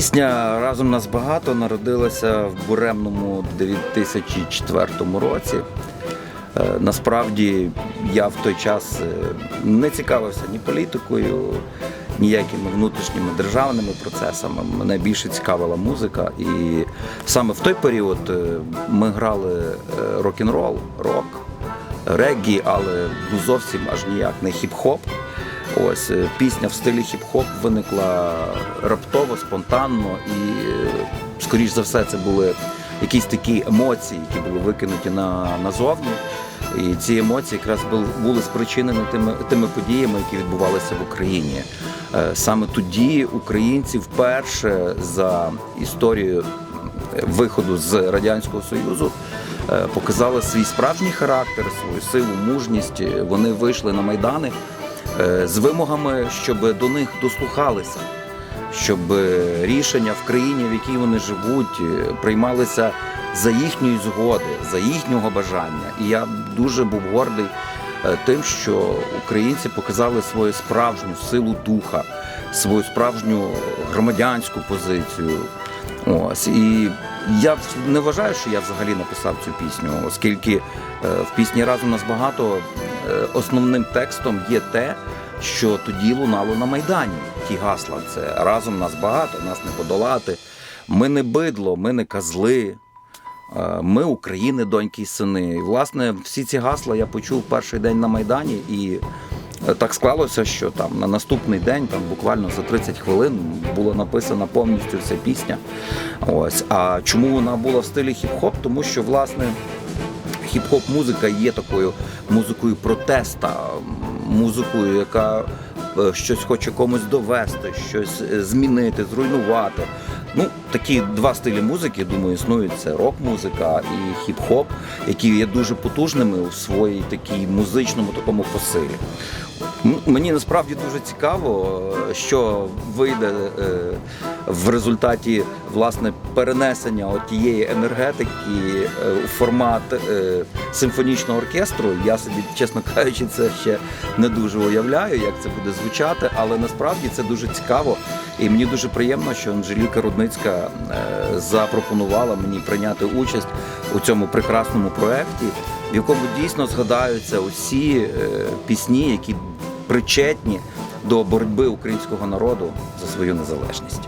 Пісня разом нас багато народилася в буремному 2004 році. Е, Насправді я в той час е, не цікавився ні політикою, ніякими внутрішніми державними процесами. Мене більше цікавила музика. І саме в той період е, ми грали рок-н-рол, рок, реггі, але ну, зовсім аж ніяк не хіп-хоп. Ось е, пісня в стилі хіп-хоп виникла раптово, спонтанно, і е, скоріш за все, це були якісь такі емоції, які були викинуті на, назовні. І ці емоції якраз бул- були спричинені тими, тими подіями, які відбувалися в Україні. Е, Саме тоді українці вперше за історію виходу з радянського союзу показали свій справжній характер, свою силу, мужність. Вони вийшли на майдани з вимогами, щоб до них дослухалися, щоб е, рішення в країні, в якій вони живуть, е, приймалися за їхньої згоди, за їхнього бажання. І я дуже був гордий е, тим, що українці показали свою справжню силу духа, свою справжню громадянську позицію. Ось і я не вважаю, що я взагалі написав цю пісню, оскільки е, в пісні разом нас багато е, основним текстом є те, що тоді лунало на майдані. Ті гасла це разом нас багато, нас не подолати. Ми не бидло, ми не козли. е, Ми України, доньки і сини. І власне всі ці гасла я почув перший день на майдані, і е, так склалося, що там на наступний день, там буквально за 30 хвилин, була написана повністю вся пісня. Ось а чому вона була в стилі хіп-хоп? Тому що власне хіп-хоп музика є такою музикою протеста, музикою, яка е, щось хоче комусь довести, щось е, змінити, зруйнувати. Ну, такі два стилі музики, думаю, існують: це рок-музика і хіп-хоп, які є дуже потужними у своїй такій музичному такому посилі. Мені насправді дуже цікаво, е, що вийде е, в результаті власне перенесення тієї енергетики е, у формат симфонічного оркестру. Я собі, чесно кажучи, це ще не дуже уявляю, як це буде звучати, але насправді це дуже цікаво. І мені дуже приємно, що Анжеліка Рудницька запропонувала мені прийняти участь у цьому прекрасному проєкті, в якому дійсно згадаються усі пісні, які причетні до боротьби українського народу за свою незалежність.